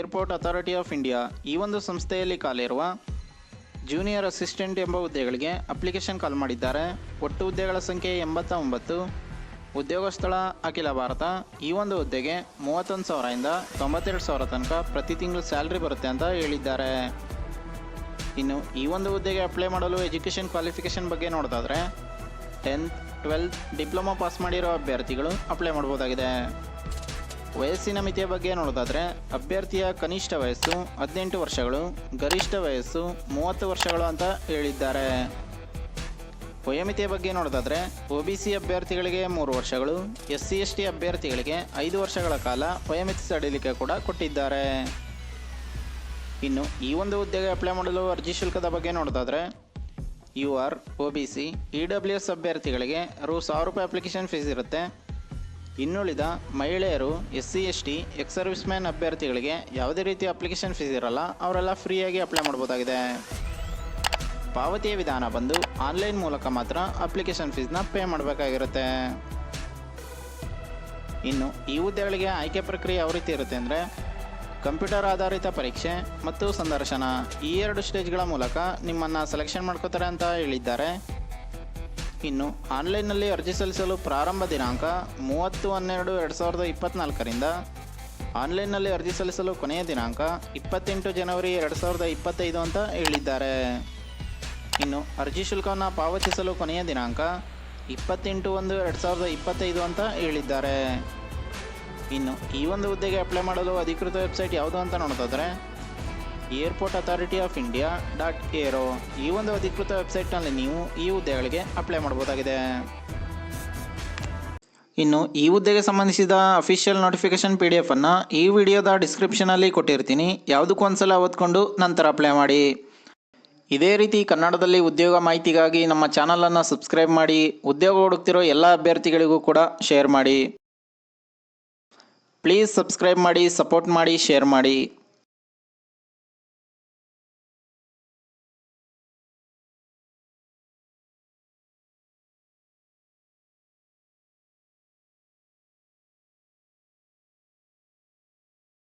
Airport authority of India ಈ ಒಂದು ಸಂಸ್ಥೆಯಲ್ಲಿ ಖಾಲಿರುವ ಜೂನಿಯರ್ ಅಸಿಸ್ಟೆಂಟ್ ಎಂಬ ಹುದ್ದೆಗಳಿಗೆ ಅಪ್ಲಿಕೇಶನ್ ಕಾಲ್ ಮಾಡಿದ್ದಾರೆ. ಒಟ್ಟು ಹುದ್ದೆಗಳ ಸಂಖ್ಯೆ ಎಂಬತ್ತ ಒಂಬತ್ತು ಉದ್ಯೋಗ ಸ್ಥಳ ಅಖಿಲ ಭಾರತ. ಈ ಒಂದು ಹುದ್ದೆಗೆ ಮೂವತ್ತೊಂದು ಸಾವಿರದಿಂದ ತೊಂಬತ್ತೆರಡು ಸಾವಿರ ತನಕ ಪ್ರತಿ ತಿಂಗಳು ಸ್ಯಾಲ್ರಿ ಬರುತ್ತೆ ಅಂತ ಹೇಳಿದ್ದಾರೆ. ಇನ್ನು ಈ ಒಂದು ಹುದ್ದೆಗೆ ಅಪ್ಲೈ ಮಾಡಲು ಎಜುಕೇಷನ್ ಕ್ವಾಲಿಫಿಕೇಷನ್ ಬಗ್ಗೆ ನೋಡೋದಾದ್ರೆ, ಟೆಂತ್, ಟ್ವೆಲ್ತ್ ಡಿಪ್ಲೊಮಾ ಪಾಸ್ ಮಾಡಿರೋ ಅಭ್ಯರ್ಥಿಗಳು ಅಪ್ಲೈ ಮಾಡ್ಬೋದಾಗಿದೆ. ವಯಸ್ಸಿನ ಮಿತಿಯ ಬಗ್ಗೆ ನೋಡೋದಾದ್ರೆ ಅಭ್ಯರ್ಥಿಯ ಕನಿಷ್ಠ ವಯಸ್ಸು ಹದಿನೆಂಟು ವರ್ಷಗಳು, ಗರಿಷ್ಠ ವಯಸ್ಸು ಮೂವತ್ತು ವರ್ಷಗಳು ಅಂತ ಹೇಳಿದ್ದಾರೆ. ವಯೋಮಿತಿಯ ಬಗ್ಗೆ ನೋಡೋದಾದ್ರೆ ಒ ಬಿ ಸಿ ಅಭ್ಯರ್ಥಿಗಳಿಗೆ ಮೂರು ವರ್ಷಗಳು, ಎಸ್ ಸಿ ಎಸ್ ಟಿ ಅಭ್ಯರ್ಥಿಗಳಿಗೆ ಐದು ವರ್ಷಗಳ ಕಾಲ ವಯೋಮಿತಿ ಸಡಿಲಿಕೆ ಕೂಡ ಕೊಟ್ಟಿದ್ದಾರೆ. ಇನ್ನು ಈ ಒಂದು ಹುದ್ದೆಗೆ ಅಪ್ಲೈ ಮಾಡಲು ಅರ್ಜಿ ಶುಲ್ಕದ ಬಗ್ಗೆ ನೋಡೋದಾದ್ರೆ U R, O B C, E W S ಅಭ್ಯರ್ಥಿಗಳಿಗೆ ರು ಸಾವಿರ ರೂಪಾಯಿ ಅಪ್ಲಿಕೇಶನ್ ಫೀಸ್ ಇರುತ್ತೆ. ಇನ್ನುಳಿದ ಮಹಿಳೆಯರು S C S T ex service man ಅಭ್ಯರ್ಥಿಗಳಿಗೆ ಯಾವುದೇ ರೀತಿಯ ಅಪ್ಲಿಕೇಶನ್ ಫೀಸ್ ಇರಲ್ಲ, ಅವರೆಲ್ಲ ಫ್ರೀಯಾಗಿ ಅಪ್ಲೈ ಮಾಡ್ಬೋದಾಗಿದೆ. ಪಾವತಿಯ ವಿಧಾನ ಬಂದು ಆನ್ಲೈನ್ ಮೂಲಕ ಮಾತ್ರ ಅಪ್ಲಿಕೇಶನ್ ಫೀಸ್ನ ಪೇ ಮಾಡಬೇಕಾಗಿರುತ್ತೆ. ಇನ್ನು ಈ ಹುದ್ದೆಗಳಿಗೆ ಆಯ್ಕೆ ಪ್ರಕ್ರಿಯೆ ಯಾವ ರೀತಿ ಇರುತ್ತೆ ಅಂದರೆ, ಕಂಪ್ಯೂಟರ್ ಆಧಾರಿತ ಪರೀಕ್ಷೆ ಮತ್ತು ಸಂದರ್ಶನ ಈ ಎರಡು ಸ್ಟೇಜ್ಗಳ ಮೂಲಕ ನಿಮ್ಮನ್ನು ಸೆಲೆಕ್ಷನ್ ಮಾಡ್ಕೋತಾರೆ ಅಂತ ಹೇಳಿದ್ದಾರೆ. ಇನ್ನು ಆನ್ಲೈನ್ನಲ್ಲಿ ಅರ್ಜಿ ಸಲ್ಲಿಸಲು ಪ್ರಾರಂಭ ದಿನಾಂಕ ಮೂವತ್ತು ಹನ್ನೆರಡು, ಎರಡು ಸಾವಿರದ ಇಪ್ಪತ್ತ್ನಾಲ್ಕರಿಂದ ಆನ್ಲೈನ್ನಲ್ಲಿ ಅರ್ಜಿ ಸಲ್ಲಿಸಲು ಕೊನೆಯ ದಿನಾಂಕ ಇಪ್ಪತ್ತೆಂಟು ಜನವರಿ, ಎರಡು ಸಾವಿರದ ಇಪ್ಪತ್ತೈದು ಅಂತ ಹೇಳಿದ್ದಾರೆ. ಇನ್ನು ಅರ್ಜಿ ಶುಲ್ಕವನ್ನು ಪಾವತಿಸಲು ಕೊನೆಯ ದಿನಾಂಕ ಇಪ್ಪತ್ತೆಂಟು ಒಂದು, ಎರಡು ಸಾವಿರದ ಇಪ್ಪತ್ತೈದು ಅಂತ ಹೇಳಿದ್ದಾರೆ. ಇನ್ನು ಈ ಒಂದು ಹುದ್ದೆಗೆ ಅಪ್ಲೈ ಮಾಡಲು ಅಧಿಕೃತ ವೆಬ್ಸೈಟ್ ಯಾವುದು ಅಂತ ನೋಡೋದಾದ್ರೆ airport authority of India dot aero ಈ ಒಂದು ಅಧಿಕೃತ ವೆಬ್ಸೈಟ್ನಲ್ಲಿ ನೀವು ಈ ಹುದ್ದೆಗಳಿಗೆ ಅಪ್ಲೈ ಮಾಡ್ಬೋದಾಗಿದೆ ಇನ್ನು ಈ ಹುದ್ದೆಗೆ ಸಂಬಂಧಿಸಿದ ಅಫಿಷಿಯಲ್ ನೋಟಿಫಿಕೇಶನ್ ಪಿ ಡಿ ಎಫನ್ನು ಈ ವಿಡಿಯೋದ ಡಿಸ್ಕ್ರಿಪ್ಷನಲ್ಲಿ ಕೊಟ್ಟಿರ್ತೀನಿ. ಯಾವುದಕ್ಕೂ ಒಂದ್ಸಲ ಓದ್ಕೊಂಡು ನಂತರ ಅಪ್ಲೈ ಮಾಡಿ. ಇದೇ ರೀತಿ ಕನ್ನಡದಲ್ಲಿ ಉದ್ಯೋಗ ಮಾಹಿತಿಗಾಗಿ ನಮ್ಮ ಚಾನಲನ್ನು ಸಬ್ಸ್ಕ್ರೈಬ್ ಮಾಡಿ, ಉದ್ಯೋಗ ಹುಡುಕ್ತಿರೋ ಎಲ್ಲ ಅಭ್ಯರ್ಥಿಗಳಿಗೂ ಕೂಡ ಶೇರ್ ಮಾಡಿ. ಪ್ಲೀಸ್ ಸಬ್ಸ್ಕ್ರೈಬ್ ಮಾಡಿ ಸಪೋರ್ಟ್ ಮಾಡಿ ಶೇರ್ ಮಾಡಿ.